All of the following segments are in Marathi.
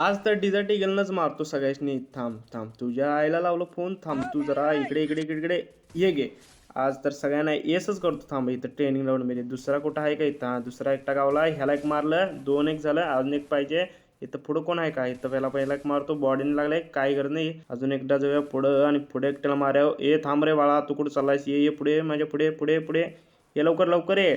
आज तर डिझर्ट इगलनच मारतो सगळ्यांनी. थांब थांब. तुझ्या आईला लावलं फोन. थांब तू जरा इकडे इकडे इकडे इकडे ये गे. आज तर सगळ्यांना येसच करतो. थांब इथं ट्रेनिंग ग्राउंडमध्ये दुसरा कुठं आहे का इथं? दुसरा एकटा गावला ह्याला एक मारलं. दोन एक झालं. अजून एक पाहिजे. इथं पुढं कोण आहे का? इथं पहिला पहिला एक मारतो. बॉडीने लागलाय. काय करत नाही. अजून एकदा जाऊया पुढं आणि पुढे एकट्याला मार्याव ए थांब रे बाळा. तू कुठं चाललायस? ये ये पुढे. माझ्या पुढे पुढे पुढे. ये लवकर लवकर ये.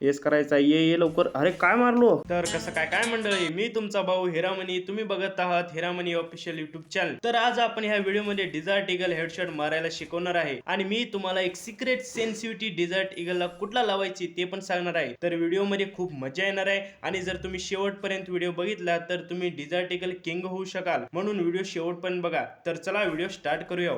येस करायचा. ये ये लवकर. अरे काय मारलो? तर कसं काय काय मंडळी? मी तुमचा भाऊ हिरामणी. तुम्ही बघत आहात हिरामणी ऑफिशियल युट्यूब चॅनल तर आज आपण ह्या व्हिडिओमध्ये डिझर्ट इगल हेडशॉट मारायला शिकवणार आहे. आणि मी तुम्हाला एक सिक्रेट सेन्सिटिव्हिटी डिझर्ट इगलला कुठला लावायची ते पण सांगणार आहे. तर व्हिडिओमध्ये खूप मजा येणार आहे. आणि जर तुम्ही शेवटपर्यंत व्हिडिओ बघितला तर तुम्ही डिझर्ट इगल किंग होऊ शकाल. म्हणून व्हिडिओ शेवटपर्यंत बघा. तर चला व्हिडिओ स्टार्ट करूया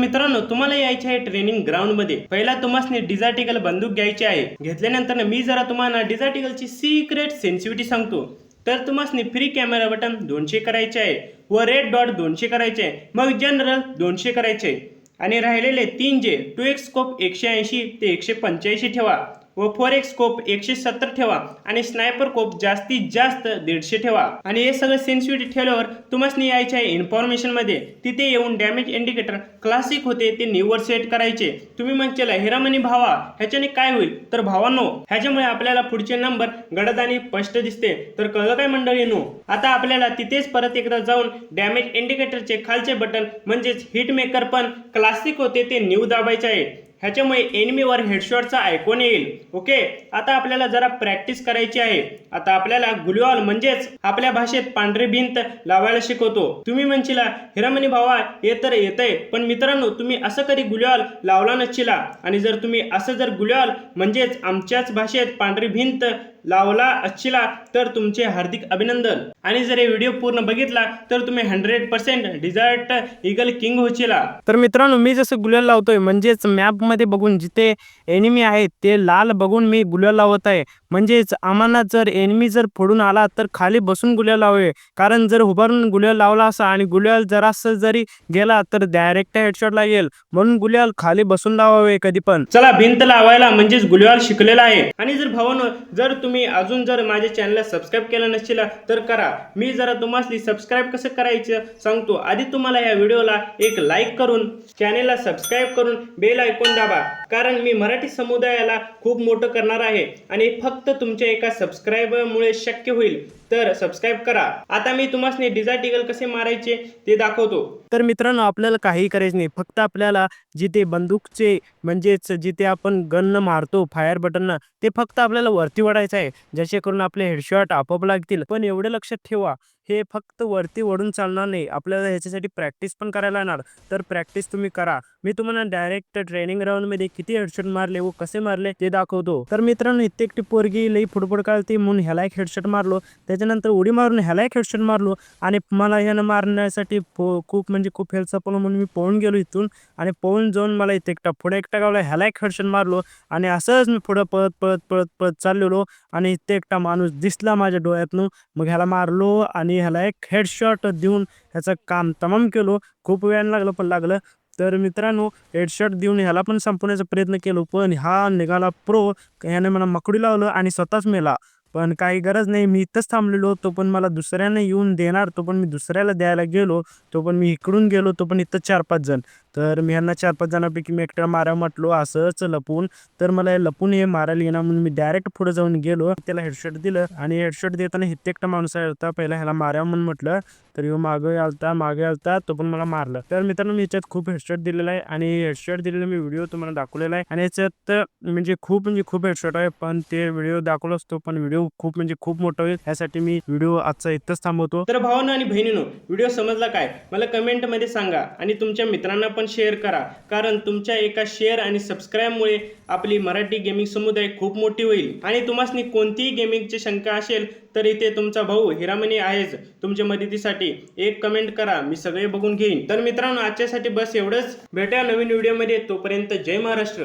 मित्रांनो तुम्हाला यायचे आहे ट्रेनिंग ग्राउंडमध्ये. पहिला तुम्हाला डिझार्टिकल बंदूक घ्यायची आहे. घेतल्यानंतर मी जरा तुम्हाला डिझार्टिकलची सिक्रेट सेन्सिटिव्हिटी सांगतो. तर तुम्हाला फ्री कॅमेरा बटन दोनशे करायचे आहे व रेड डॉट दोनशे करायचे आहे. मग जनरल दोनशे करायचे आहे. आणि राहिलेले तीन जे टू एक्स स्कोप एकशे ऐंशी ते एकशे पंच्याऐंशी ठेवा. व फोरेक्स कोप एकशे सत्तर ठेवा आणि स्नायपर कोप जास्तीत जास्त दीडशे ठेवा. आणि हे सगळं सेन्सिटिव्हिटी ठेवल्यावर तुम्हाला यायचे आहे इन्फॉर्मेशनमध्ये. तिथे येऊन डॅमेज इंडिकेटर क्लासिक होते ते न्यूवर सेट करायचे. तुम्ही म्हणजेला हिरामणी भावा ह्याच्याने काय होईल? तर भावांनो ह्याच्यामुळे आपल्याला पुढचे नंबर गडद आणि स्पष्ट दिसते. तर कळलं काय मंडळी नो आता आपल्याला तिथेच परत एकदा जाऊन डॅमेज इंडिकेटरचे खालचे बटन म्हणजेच हिट मेकर पण क्लासिक होते ते न्यू दाबायचे आहे. ह्याच्यामुळे एनिमीवर हेडशॉटचा आयकॉन येईल. ओके आता आपल्याला जरा प्रॅक्टिस करायची आहे. आता आपल्याला गुलिऑल म्हणजेच आपल्या भाषेत पांढरी भिंत लावायला शिकवतो. तुम्ही म्हणशीला हिरामणी भावा हे तर येतंय. पण मित्रांनो तुम्ही असं कधी गुलिऑल लावला नसशिला. आणि जर तुम्ही असं जर गुलिऑल म्हणजेच आमच्याच भाषेत पांढरी भिंत लावला असशिला तर तुमचे हार्दिक अभिनंदन. आणि जर हे व्हिडिओ पूर्ण बघितला तर तुम्ही hundred percent desert eagle king होशिला. तर मित्रांनो मी जसं गुलिऑल लावतोय म्हणजेच मॅप मॅपमध्ये बघून जिथे एनिमी आहेत ते लाल बघून मी गुल्या लावत आहे. म्हणजेच आम्हाला जर एनिमी जर फोडून आला तर खाली बसून गुल्या लावावे. कारण जर उभारून गुल्या लावला असा आणि गुलाल जरासं जरी गेला तर डायरेक्ट हेडशॉटला येईल. म्हणून गुल्याल खाली बसून लावावे कधी पण. चला भिंत लावायला म्हणजेच गुल्याल शिकलेला आहे. आणि जर भावानो जर तुम्ही अजून जर माझ्या चॅनलला सबस्क्राईब केलं नसेल तर करा. मी जरा तुम्हाला सबस्क्राईब कसं करायचं सांगतो. आधी तुम्हाला या व्हिडिओला एक लाईक करून चॅनेलला सबस्क्राईब करून बेल ऐकून 二百 कारण मी मराठी समुदायाला खूप मोठं करणार आहे आणि फक्त तुमच्या एका सबस्क्राईबमुळे शक्य होईल तर सबस्क्राईब करा. आता मी तुम्हाला डिझार्टिकल कसे मारायचे ते दाखवतो. तर मित्रांनो आपल्याला काही करायचं नाही. फक्त आपल्याला जिथे बंदूकचे म्हणजेच जिथे आपण गन्न मारतो फायर बटननं ते फक्त आपल्याला वरती वाढायचं आहे. जसे करून आपले हेडशॉट आपोआप लागतील. पण एवढं लक्षात ठेवा हे फक्त वरती वडून चालणार नाही. आपल्याला ह्याच्यासाठी प्रॅक्टिस पण करायला येणार तर प्रॅक्टिस तुम्ही करा. मी तुम्हाला डायरेक्ट ट्रेनिंग ग्राउंडमध्ये किती हेडशॉट मारले व कसे मारले ते दाखवतो. तर मित्रांनो इथे एकटी पोरगी लई फुडफुड काढते म्हणून ह्याला एक हेडशॉट मारलो. त्याच्यानंतर उडी मारून ह्याला एक हेडशॉट मारलो. आणि मला ह्यानं मारण्यासाठी पो- खूप म्हणजे खूप हेल्थ सपलं म्हणून मी पळून गेलो इथून. आणि पळून जाऊन मला इथे एकटा पुढे एकटा गावला ह्याला एक हेडशॉट मारलो. आणि असंच मी पुढं पळत पळत पळत पळत चाललेलो. आणि इथे एकटा माणूस दिसला माझ्या डोळ्यातनं. मग ह्याला मारलो आणि ह्याला एक हेडशॉट देऊन ह्याचं काम तमाम केलो. खूप वेळ लागलं पण लागलं. तर मित्रांनो हेडशॉट देऊन ह्याला पण संपवण्याचा प्रयत्न केलो पण हा निघाला प्रो ह्याने मला मकडी लावलं आणि स्वतःच मेला. पण काही गरज नाही मी इथंच थांबलेलो तो पण मला दुसऱ्याने येऊन देणार तो पण मी दुसऱ्याला द्यायला गेलो तो पण मी इकडून गेलो तो पण इथं चार पाच जण. तर मी ह्यांना चार पाच जणांपैकी मी एकट्या मारा म्हटलो असंच लपून. तर मला हे लपून हे मारायला येणार म्हणून मी डायरेक्ट पुढे जाऊन गेलो. त्याला हेडशॉट दिलं आणि हेडशॉट देताना हिथे एकटा माणूस आहे होता पहिला ह्याला मारा म्हणून म्हटलं. तर ह्यो मागे आलता मागे आलता तो पण मला मारलं. तर मित्रांनो मी याच्यात खूप हेडशॉट दिलेला आहे आणि हेडशॉट दिलेला मी व्हिडिओ तुम्हाला दाखवलेला आहे. आणि याच्यात म्हणजे खूप म्हणजे खूप हेडशॉट आहे पण ते व्हिडिओ दाखवला असतो पण व्हिडिओ खूप म्हणजे खूप मोठा होईल. यासाठी मी व्हिडिओ आजचा इथंच थांबवतो. तर भावना आणि बहिणीनो व्हिडिओ समजला काय? मला कमेंटमध्ये सांगा आणि तुमच्या मित्रांना पण शेअर करा. कारण तुमच्या एका शेअर आणि सबस्क्राईबमुळे आपली मराठी गेमिंग समुदाय खूप मोठी होईल. आणि तुम्हाला कोणतीही गेमिंगची शंका असेल तर इथे तुमचा भाऊ हिरामणी आहेच. तुमच्या मदतीसाठी एक कमेंट करा. मी सगळे बघून घेईन. तर मित्रांनो आजच्यासाठी बस एवढंच. भेटा नवीन व्हिडिओमध्ये तोपर्यंत जय महाराष्ट्र.